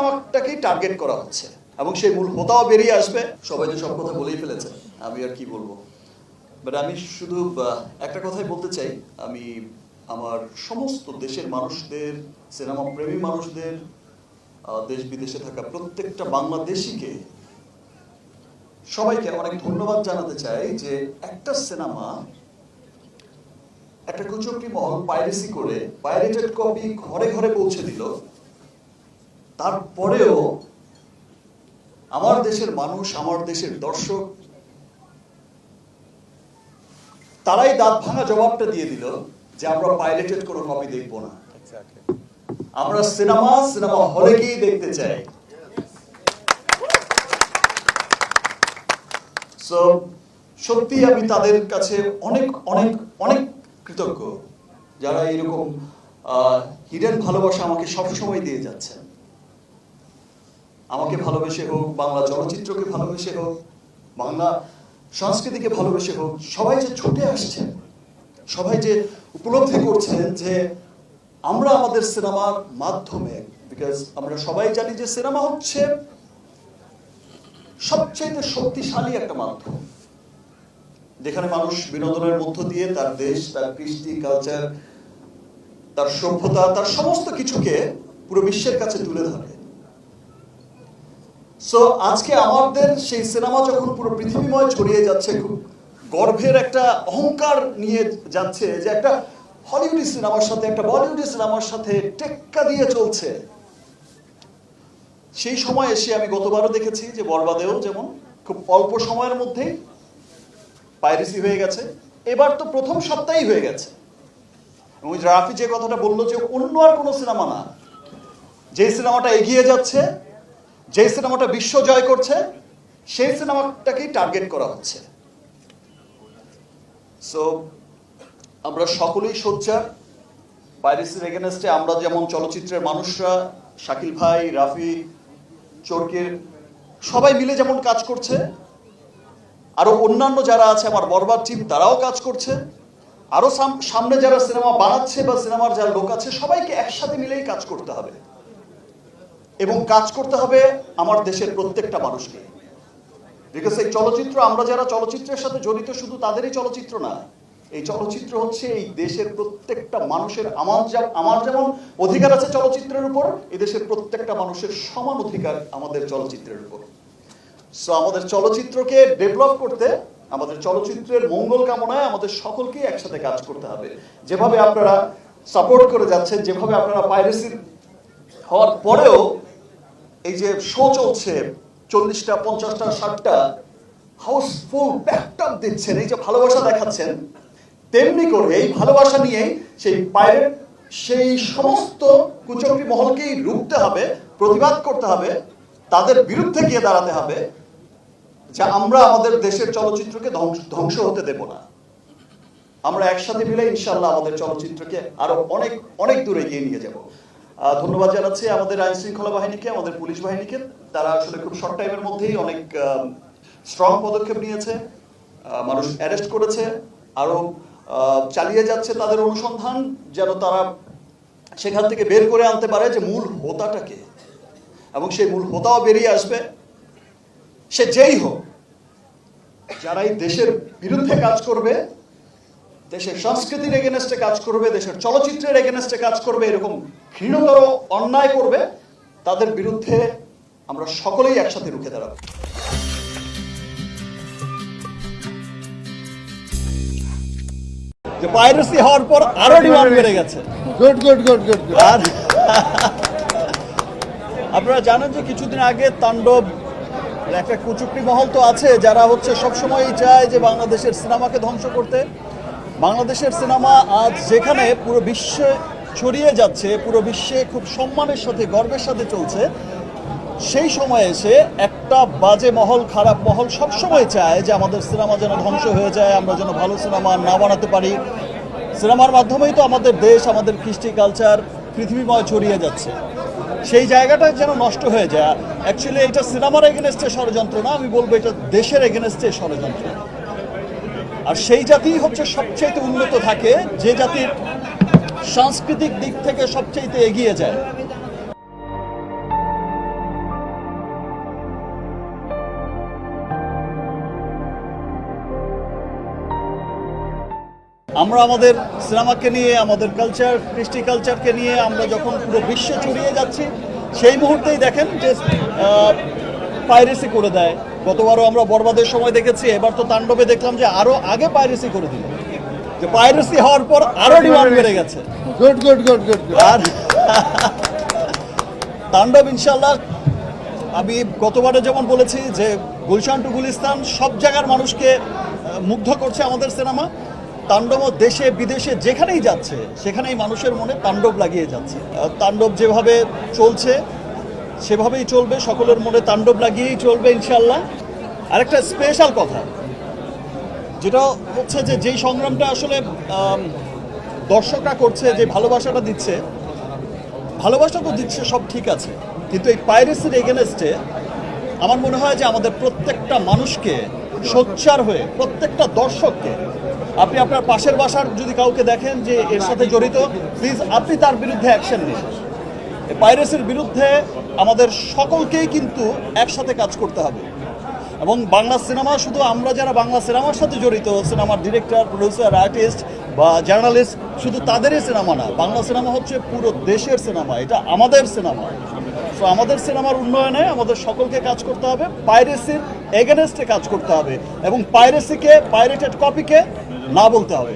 সিনেমাটাকেই target করা হচ্ছে। এবং সেই মূল হোতাও বেরিয়ে আসবে। সবাই তো সব কথা বলেই ফেলেছে। আমি আর কি বলব? বাট আমি শুধু একটা কথাই বলতে চাই। আমি আমার সমস্ত দেশের মানুষদের সিনেমা প্রেমী মানুষদের দেশ বিদেশে থাকা প্রত্যেকটা বাংলাদেশিকে সবাইকে অনেক ধন্যবাদ জানাতে চাই যে একটা সিনেমা, একটা কুচক্রি মহল পাইরেসি করে পাইরেটেড কপি ঘরে ঘরে পৌঁছে দিল। তারপরেও আমার দেশের মানুষ, আমার দেশের দর্শক, তারাই দাঁত ভাঙা জবাবটা দিয়ে দিল যে আমরা পাইরেটেড কোনো কপি দেখব না। আমরা সিনেমা সিনেমা হলে গিয়ে দেখতে চাই। সত্যি আমি তাদের কাছে অনেক অনেক অনেক কৃতজ্ঞ, যারা এরকম হিডেন ভালোবাসা আমাকে সবসময় দিয়ে যাচ্ছেন। আমাকে ভালোবেসে হোক, বাংলা চলচ্চিত্রকে ভালোবেসে হোক, বাংলা সংস্কৃতিকে ভালোবেসে হোক, সবাই যে ছুটে আসছেন, সবাই যে উপলব্ধি করছেন যে আমরা আমাদের সিনেমার মাধ্যমে বিকজ আমরা সবাই জানি যে সিনেমা হচ্ছে সবচেয়ে শক্তিশালী একটা মাধ্যম। যেখানে মানুষ বিনোদনের মধ্য দিয়ে তার দেশ, তার কৃষ্টি কালচার তার সভ্যতা, তার সমস্ত কিছুকে পুরো বিশ্বের কাছে তুলে ধরে। সো আজকে আমাদের সেই সিনেমা যখন পুরো পৃথিবীময় ছড়িয়ে যাচ্ছে, খুব গর্বের একটা অহংকার নিয়ে যাচ্ছে যে একটা হলিউডি সিনেমার সাথে, একটা বলিউডি সিনেমার সাথে টেক্কা দিয়ে চলছে। সেই সময় এসে আমি গতবারও দেখেছি যে বরবাদেও যেমন খুব অল্প সময়ের মধ্যেই পাইরেসি হয়ে গেছে। এবার তো প্রথম সপ্তাহেই হয়ে গেছে। এবং রাফি যে কথাটা বলল যে অন্য আর কোনো সিনেমা না, যে সিনেমাটা এগিয়ে যাচ্ছে যে সিনেমাটা বিশ্ব জয় করছে, সেই সিনেমাটাকেই টার্গেট করা হচ্ছে। সো আমরা সকলেই সোচ্চার। পাইরেসির এগেনস্টে আমরা যেমন চলচ্চিত্রের মানুষরা, শাকিল ভাই, রাফি, চরকির, সবাই মিলে যেমন কাজ করছে, আরও অন্যান্য যারা আছে, আমার বরবাদ টিম তারাও কাজ করছে। আরও সাম- সামনে যারা সিনেমা বানাচ্ছে বা সিনেমার যারা লোক আছে, সবাইকে একসাথে মিলেই কাজ করতে হবে। এবং কাজ করতে হবে আমার দেশের প্রত্যেকটা মানুষকে। বিকজ এই চলচ্চিত্র, আমরা যারা চলচ্চিত্রের সাথে জড়িত, শুধু তাদেরই চলচ্চিত্র না, এই চলচ্চিত্র হচ্ছে এই দেশের প্রত্যেকটা মানুষের, আমার যা- আমার যেমন অধিকার আছে চলচ্চিত্রের উপর দেশের প্রত্যেকটা মানুষের সমান অধিকার আমাদের চলচ্চিত্রের উপর। সো আমাদের চলচ্চিত্রকে ডেভেলপ করতে, আমাদের চলচ্চিত্রের মঙ্গল কামনায় আমাদের সকলকেই একসাথে কাজ করতে হবে। যেভাবে আপনারা সাপোর্ট করে যাচ্ছেন, যেভাবে আপনারা পাইরেসির হওয়ার পরেও এই যে শো চলছে, চল্লিশটা, পঞ্চাশটা, ষাটটা হাউসফুল ব্যাকটাপ দিচ্ছেন, এই যে ভালোবাসা দেখাচ্ছেন, তেমনি করে এই ভালোবাসা নিয়ে সেই পাইরেট সেই সমস্ত কুচক্রি মহলকেই রুখতে হবে, প্রতিবাদ করতে হবে, তাদের বিরুদ্ধে গিয়ে দাঁড়াতে হবে, যে আমরা আমাদের দেশের চলচ্চিত্রকে ধ্বংস- হতে দেব না। আমরা একসাথে মিলে ইনশাল্লাহ আমাদের চলচ্চিত্রকে আরও অনেক অনেক দূরে এগিয়ে নিয়ে যাব। ধন্যবাদ জানাচ্ছি আমাদের আইন শৃঙ্খলা বাহিনীকে আমাদের পুলিশ বাহিনীকে। তারা আসলে খুব শর্ট টাইমের মধ্যেই অনেক স্ট্রং পদক্ষেপ নিয়েছে। মানুষ অ্যারেস্ট করেছে। আরও আহ, চালিয়ে যাচ্ছে তাদের অনুসন্ধান যেন তারা সেখান থেকে বের করে আনতে পারে যে মূল হোতাটাকে এবং সেই মূল হোতাও বেরিয়ে আসবে। সে যেই হোক যারা এই দেশের বিরুদ্ধে কাজ করবে দেশের সংস্কৃতির এগেনস্টে কাজ করবে দেশের চলচ্চিত্রের এগেনস্টে কাজ করবে এরকম ঘৃণতর অন্যায় করবে তাদের বিরুদ্ধে আমরা সকলেই একসাথে রুখে দাঁড়াবো। যে পাইরেসি হওয়ার পর আরও ডিমান্ড বেড়ে গেছে। গুড গুড গুড গুড আর আপনারা জানেন যে কিছুদিন আগে তাণ্ডব একটা কুচুকরি মহল তো আছে যারা হচ্ছে সবসময়ই চায় যে বাংলাদেশের সিনেমাকে ধ্বংস করতে। বাংলাদেশের সিনেমা আজ যেখানে পুরো বিশ্বে ছড়িয়ে যাচ্ছে, পুরো বিশ্বে খুব সম্মানের সাথে, গর্বের সাথে চলছে, সেই সময় এসে একটা বাজে মহল, খারাপ মহল সবসময় চায় যে আমাদের সিনেমা যেন ধ্বংস হয়ে যায়, আমরা যেন ভালো সিনেমা না বানাতে পারি। সিনেমার মাধ্যমেই তো আমাদের দেশ, আমাদের কৃষ্টি কালচার, পৃথিবীময় ছড়িয়ে যাচ্ছে। সেই জায়গাটা যেন নষ্ট হয়ে যায়। অ্যাকচুয়ালি এটা সিনেমার এগেনস্টে ষড়যন্ত্র না, আমি বলব এটা দেশের এগেনস্টে ষড়যন্ত্র। আর সেই জাতি হচ্ছে সবচেয়ে উন্নত থাকে, যে জাতির সাংস্কৃতিক দিক থেকে সবচেয়ে এগিয়ে যায়। আমরা আমাদের সিনেমাকে নিয়ে, আমাদের কালচার কৃষ্টি কালচারকে নিয়ে আমরা যখন পুরো বিশ্ব ছড়িয়ে যাচ্ছি, সেই মুহূর্তেই দেখেন যে পাইরেসি করে দেয়। গতবারও আমরা বরবাদের সময় দেখেছি এবার তো তাণ্ডবে দেখলাম যে আরও আগে পাইরেসি করে দিল। যে পাইরেসি হওয়ার পর আরও ডিমান্ড বেড়ে গেছে। গুড গুড গুড গুড আর তাণ্ডব ইনশাল্লাহ আমি গতবারে যেমন বলেছি যে গুলশান টু গুলিস্তান সব জায়গার মানুষকে মুগ্ধ করছে আমাদের সিনেমা। তাণ্ডব দেশে বিদেশে যেখানেই যাচ্ছে সেখানেই মানুষের মনে তাণ্ডব লাগিয়ে যাচ্ছে। তাণ্ডব যেভাবে চলছে সেভাবেই চলবে, সকলের মনে তাণ্ডব লাগিয়েই চলবে ইনশাল্লাহ আরেকটা স্পেশাল কথা, যেটা হচ্ছে যে যেই সংগ্রামটা আসলে দর্শকরা করছে, যে ভালোবাসাটা দিচ্ছে ভালোবাসা তো দিচ্ছে, সব ঠিক আছে। কিন্তু এই পাইরেসির এগেনস্টে আমার মনে হয় যে আমাদের প্রত্যেকটা মানুষকে সোচ্চার হয়ে, প্রত্যেকটা দর্শককে, আপনি আপনার পাশের বাসার যদি কাউকে দেখেন যে এর সাথে জড়িত প্লিজ আপনি তার বিরুদ্ধে অ্যাকশন নিন। পাইরেসির বিরুদ্ধে আমাদের সকলকেই কিন্তু একসাথে কাজ করতে হবে। এবং বাংলা সিনেমা শুধু আমরা যারা বাংলা সিনেমার সাথে জড়িত, সিনেমার ডিরেক্টর, প্রডিউসার, আর্টিস্ট বা জার্নালিস্ট, শুধু তাদেরই সিনেমা না, বাংলা সিনেমা হচ্ছে পুরো দেশের সিনেমা, এটা আমাদের সিনেমা। তো আমাদের সিনেমার উন্নয়নে আমাদের সকলকে কাজ করতে হবে, পাইরেসির এগেনস্টে কাজ করতে হবে এবং পাইরেসিকে পাইরেটেড কপিকে না বলতে হবে।